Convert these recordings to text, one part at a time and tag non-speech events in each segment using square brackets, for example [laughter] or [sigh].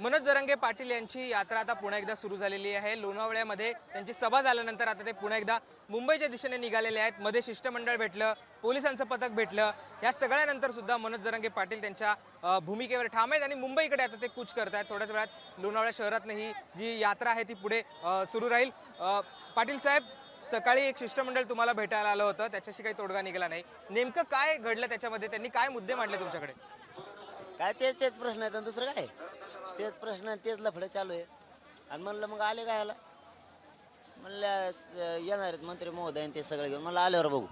मनोज जरंगे पाटील यांची यात्रा आता पुन्हा एकदा सुरू झालेली आहे. लोणावळ्यामध्ये त्यांची सभा झाल्यानंतर आता ते पुन्हा एकदा मुंबईच्या दिशेने निघालेले आहेत. मध्ये शिष्टमंडळ भेटलं पोलिसांचं पथक भेटलं. या सगळ्यानंतर सुद्धा मनोज जरंगे पाटील त्यांच्या भूमिकेवर ठाम आहेत आणि मुंबईकडे आता ते कूच करत आहेत. थोड्याच वेळात लोणावळा शहरातनं ही जी यात्रा आहे ती पुढे सुरू राहील. पाटील साहेब सकाळी एक शिष्टमंडळ तुम्हाला भेटायला आलं होतं. त्याच्याशी काही तोडगा निघाला नाही. नेमकं काय घडलं त्याच्यामध्ये? त्यांनी काय मुद्दे मांडले तुमच्याकडे? काय तेच तेच प्रश्न आहेत. दुसरं काय? तेच प्रश्न आणि तेच लफडे चालू आहे आणि म्हणलं मग आले काय आला म्हणलं स- येणार आहेत मंत्री महोदय आणि ते सगळे घेऊन. मला आल्यावर बघू.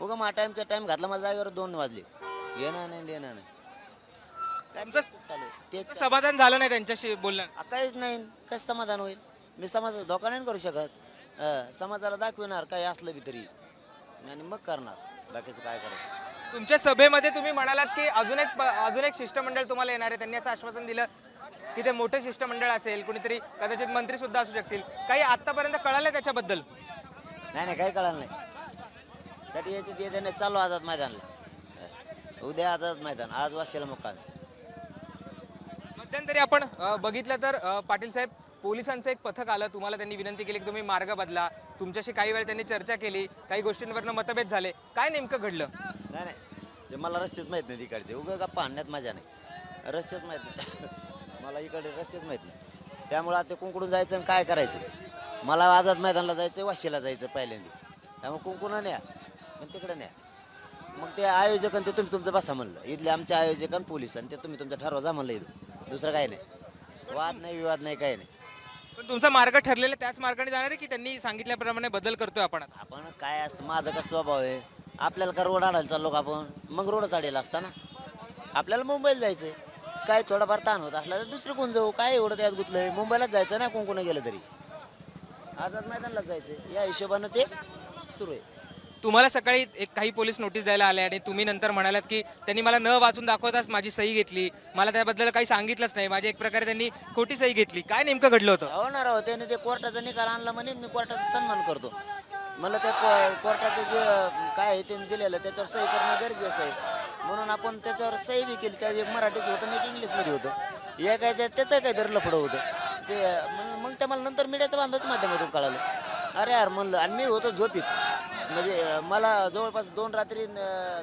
उगा मा टाईमचा टाईम घातला मला जागेवर दोन वाजले. येणार नाही देणार नाही. काय तुमचं- तेच चालू आहे. तेच चालू समाधान झालं नाही त्यांच्याशी बोलणं. आ, काहीच नाही. कसं समाधान होईल? मी समाजाचा धोका नाही करू शकत. हं, समाजाला दाखविणार काय असलं बी तरी. आणि मग करणार. बाकीचं काय करायचं? तुमच्या सभेमध्ये तुम्ही म्हणालात की अजून एक प- अजून एक शिष्टमंडळ तुम्हाला येणार आहे. त्यांनी असं आश्वासन दिलं. की ते मोठं शिष्टमंडळ असेल कुणीतरी कदाचित मंत्री सुद्धा असू शकतील. काही आतापर्यंत कळालं त्याच्याबद्दल? नाही नाही काही कळालं नाही. याचे ते त्याने चालू आझाद मैदानला. उद्या आझाद मैदान आज वाशीला मुक्काम. मध्यंतरी आपण बघितलं तर पाटील साहेब पोलिसांचं एक पथक आलं. तुम्हाला त्यांनी विनंती केली की तुम्ही मार्ग बदला. तुमच्याशी काही वेळ त्यांनी चर्चा केली. काही गोष्टींवरनं मतभेद झाले. काय नेमकं घडलं? नाही नाही. ते मला रस्तेच माहीत नाही तिकडचे. उगा गप्पा आणण्यात मजा नाही. रस्तेच माहीत नाही. मला इकडे रस्तेच माहीत नाही. त्यामुळं आता कुंकडून जायचं आणि काय करायचं? मला आझाद मैदानला जायचं वाशीला जायचं पहिल्यांदा. त्यामुळे कुंकुणं न्या पण तिकडे न्या. मग ते आयोजक आणि ते तुम्ही तुमचं बसा म्हणलं. इथले आमचे आयोजक आणि पोलीस आणि ते तुम्ही तुमचं ठरवा जा म्हणलं इथं. दुसरं काही नाही. वाद नाही विवाद नाही काही नाही. पण तुमचा मार्ग ठरलेला त्याच मार्गाने जाणार आहे की त्यांनी सांगितल्याप्रमाणे बदल करतोय आपण आता? आपण काय असतं माझं कसं स्वभाव आहे? आपल्याला का रोड आणायला चाललो का आपण? मग रोड चाडेला असता ना आपल्याला मुंबईला जायचंय. काय थोडाफार ताण होत असला तर दुसरं कोण जाऊ? काय एवढं त्यात गुतलंय? मुंबईलाच जायचं ना? कोण कोण गेलं तरी? आझाद मैदानलाच जायचं या हिशोबानं ते सुरू आहे. तुम्हाला सकाळी एक काही पोलीस नोटीस द्यायला आले आणि तुम्ही नंतर म्हणालात की त्यांनी मला न वाचून दाखवताच माझी सही घेतली. मला त्याबद्दल काही सांगितलंच नाही. माझी एक प्रकारे त्यांनी खोटी सही घेतली. काय नेमकं घडलं होतं? होणार आहो त्याने ते कोर्टाचा निकाल आणला म्हणे मी कोर्टाचा सन्मान करतो. मला त्या को- कोर्टाचं जे काय आहे त्यांनी दिलेलं त्याच्यावर सही करणं गरजेचं आहे. म्हणून आपण त्याच्यावर सही बी केली. त्या एक मराठीत होतं आणि एक इंग्लिशमध्ये होतं. या काय त्याचं धरलं लफडं होतं. ते मग- मग ते मला नंतर मीडियाच्या बांधवाच्या माध्यमातून कळालं. अरे यार म्हणलं आणि मी होतो झोपीत. म्हणजे मला जवळपास दोन रात्री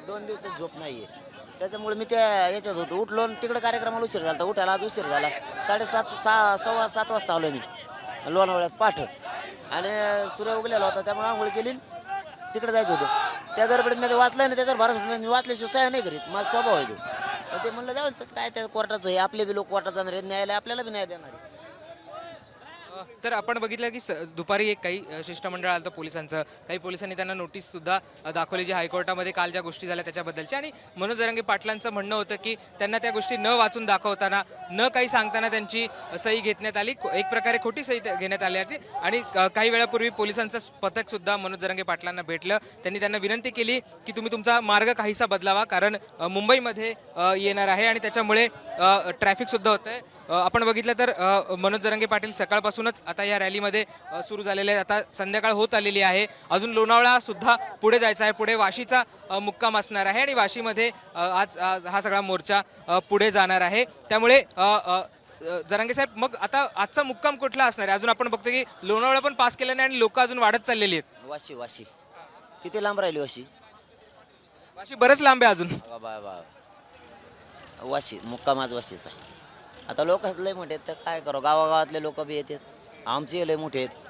दोन दिवसात झोप नाही आहे त्याच्यामुळे मी त्या याच्यात होतो. उठलो तिकडं तिकडे कार्यक्रमाला उशीर झाला उठायला आज उशीर झाला. साडेसात सहा सव्वा सात वाजता आलो मी. लोणावळ्यात पाठ. आणि सूर्य उगलेला होता. त्यामुळे आंघोळ केली. तिकडे जायचं होतं. त्या गडबडीत मी वाचलं ना त्याच्यावर भारत मी वाचल्याशिवाय सह्या नाही करीत. माझा स्वभाव आहे तो. तर ते म्हणलं जाऊन काय त्या कोर्टाचं आहे? आपले बी लोक कोर्टात जाणार आहेत न्यायालय आपल्याला बी न्याय देणार आहे. तर आपण बघितलं की स- दुपारी एक काही शिष्टमंडळ आलं होतं पोलिसांचं. काही पोलिसांनी त्यांना नोटीस सुद्धा दाखवली जी हायकोर्टामध्ये काल ज्या गोष्टी झाल्या त्याच्याबद्दलच्या आणि मनोज जरंगे पाटलांचं म्हणणं होतं की त्यांना त्या गोष्टी न वाचून दाखवताना न काही सांगताना त्यांची सही घेण्यात आली. एक प्रकारे खोटी सही घेण्यात आली होती. आणि काही वेळापूर्वी पोलिसांचं पथक सुद्धा मनोज जरंगे पाटलांना भेटलं. त्यांनी त्यांना विनंती केली की तुम्ही तुमचा मार्ग काहीसा बदलावा कारण मुंबईमध्ये येणार आहे. आणि त्याच्यामुळे ट्रॅफिक सुद्धा होतं आहे आपण बघितलं तर मनोज जरंगे पाटील सकाळपासूनच आता या रॅलीमध्ये सुरू झालेले आता संध्याकाळ होत आलेली आहे. अजून लोणावळा सुद्धा पुढे जायचा आहे. पुढे वाशीचा मुक्काम असणार आहे आणि वाशीमध्ये आज हा सगळा मोर्चा पुढे जाणार आहे. त्यामुळे जरांगे साहेब मग आता आजचा मुक्काम कुठला असणार आहे? अजून आपण बघतो की लोणावळा पण पास केलं नाही आणि लोक अजून वाढत चाललेली आहेत. वाशी वाशी. किती लांब राहिली वाशी? वाशी बरंच लांब आहे अजून. वाशी मुक्काम आज वाशीचा आता लोक लय मोठे आहेत तर काय करू? गावागावातले लोक बी येतात. आमचे लय मोठे आहेत.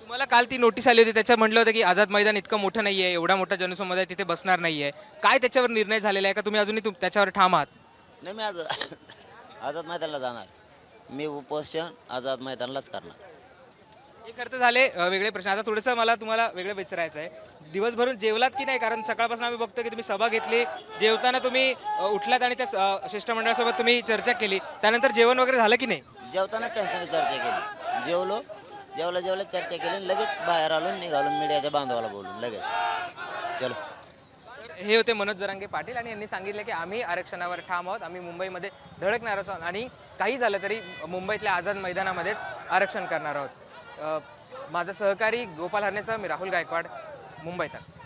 तुम्हाला काल ती नोटीस आली होती त्याच्यात म्हटलं होतं की आझाद मैदान इतकं मोठं नाही आहे एवढा मोठा जनसमुदाय तिथे बसणार नाही आहे काय त्याच्यावर निर्णय झालेला आहे का? तुम्ही अजूनही तुम- त्याच्यावर ठाम आहात. नाही मी आज [laughs] आझाद मैदानला जाणार. मी उपोषण आझाद मैदानलाच करणार. एक अर्थ झाले वेगळे प्रश्न. आता थोडंसं मला तुम्हाला वेगळं विचारायचं आहे दिवसभरून जेवलात की नाही? कारण सकाळपासून आम्ही बघतो की तुम्ही सभा घेतली जेवताना तुम्ही उठलात आणि त्या शिष्टमंडळासोबत तुम्ही चर्चा केली. त्यानंतर जेवण वगैरे झालं की नाही? जेवताना त्यांच्याकडे चर्चा केली. जेवलो जेवलं जेवलं चर्चा केली लगेच बाहेर आलो निघालो मीडियाच्या बांधवाला बोलून लगेच. चलो. हे होते मनोज जरांगे पाटील आणि यांनी सांगितलं की आम्ही आरक्षणावर ठाम आहोत. आम्ही मुंबईमध्ये धडकणार आहोत आणि काही झालं तरी मुंबईतल्या आझाद मैदानामध्येच आरक्षण करणार आहोत. माझा सहकारी गोपाल हरनेसह मी राहुल गायकवाड मुंबई तक